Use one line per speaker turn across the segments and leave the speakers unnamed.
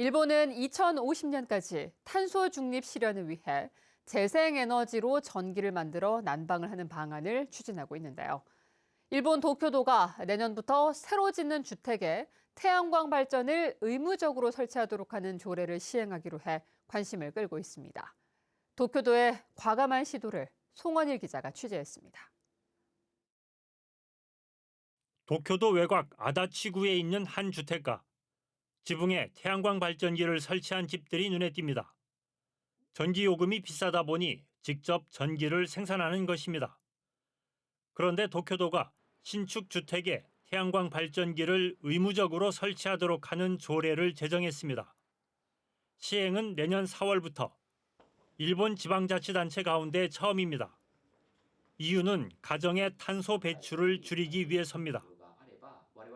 일본은 2050년까지 탄소 중립 실현을 위해 재생에너지로 전기를 만들어 난방을 하는 방안을 추진하고 있는데요. 일본 도쿄도가 내년부터 새로 짓는 주택에 태양광 발전을 의무적으로 설치하도록 하는 조례를 시행하기로 해 관심을 끌고 있습니다. 도쿄도의 과감한 시도를 송원일 기자가 취재했습니다.
도쿄도 외곽 아다치구에 있는 한 주택가. 지붕에 태양광 발전기를 설치한 집들이 눈에 띕니다. 전기 요금이 비싸다 보니 직접 전기를 생산하는 것입니다. 그런데 도쿄도가 신축 주택에 태양광 발전기를 의무적으로 설치하도록 하는 조례를 제정했습니다. 시행은 내년 4월부터 일본 지방자치단체 가운데 처음입니다. 이유는 가정의 탄소 배출을 줄이기 위해서입니다.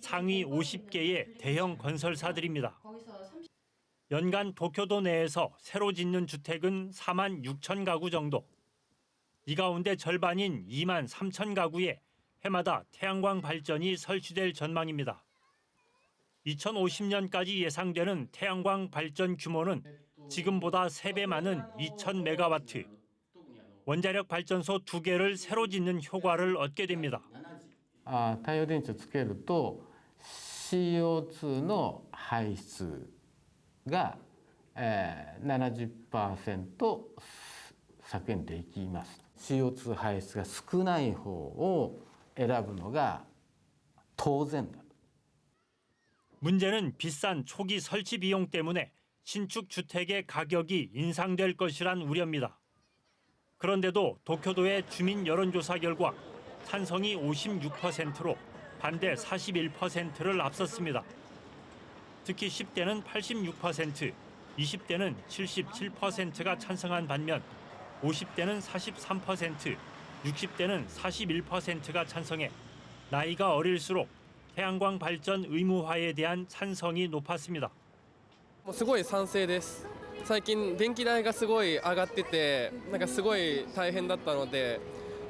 상위 50개의 대형 건설사들입니다. 연간 도쿄도 내에서 새로 짓는 주택은 4만 6천 가구 정도. 이 가운데 절반인 2만 3천 가구에 해마다 태양광 발전이 설치될 전망입니다. 2050년까지 예상되는 태양광 발전 규모는 지금보다 3배 많은 2천 메가와트. 원자력 발전소 두 개를 새로 짓는 효과를 얻게 됩니다.
あー太陽電池をつけると CO2 の排出が、えー、70%削減できます CO2 排出が少ない方を選ぶのが当然だ
문제는 비싼 초기 설치 비용 때문에 신축 주택의 가격이 인상될 것이란 우려입니다. 그런데도 도쿄도의 주민 여론조사 결과 찬성이 56%로 반대 41%를 앞섰습니다. 특히 10대는 86%, 20대는 77%가 찬성한 반면 50대는 43%, 60대는 41%가 찬성해 나이가 어릴수록 태양광 발전 의무화에 대한 찬성이 높았습니다.
もうすごい賛成です最近電気代がすごい上がっててなんかすごい大変だったので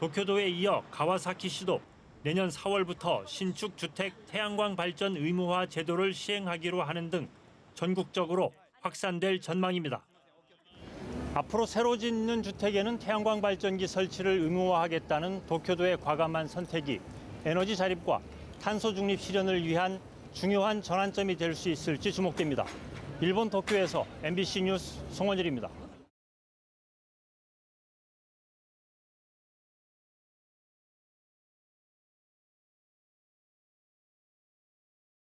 도쿄도에 이어 가와사키시도 내년 4월부터 신축 주택 태양광 발전 의무화 제도를 시행하기로 하는 등 전국적으로 확산될 전망입니다. 앞으로 새로 짓는 주택에는 태양광 발전기 설치를 의무화하겠다는 도쿄도의 과감한 선택이 에너지 자립과 탄소 중립 실현을 위한 중요한 전환점이 될 수 있을지 주목됩니다. 일본 도쿄에서 MBC 뉴스 송원일입니다.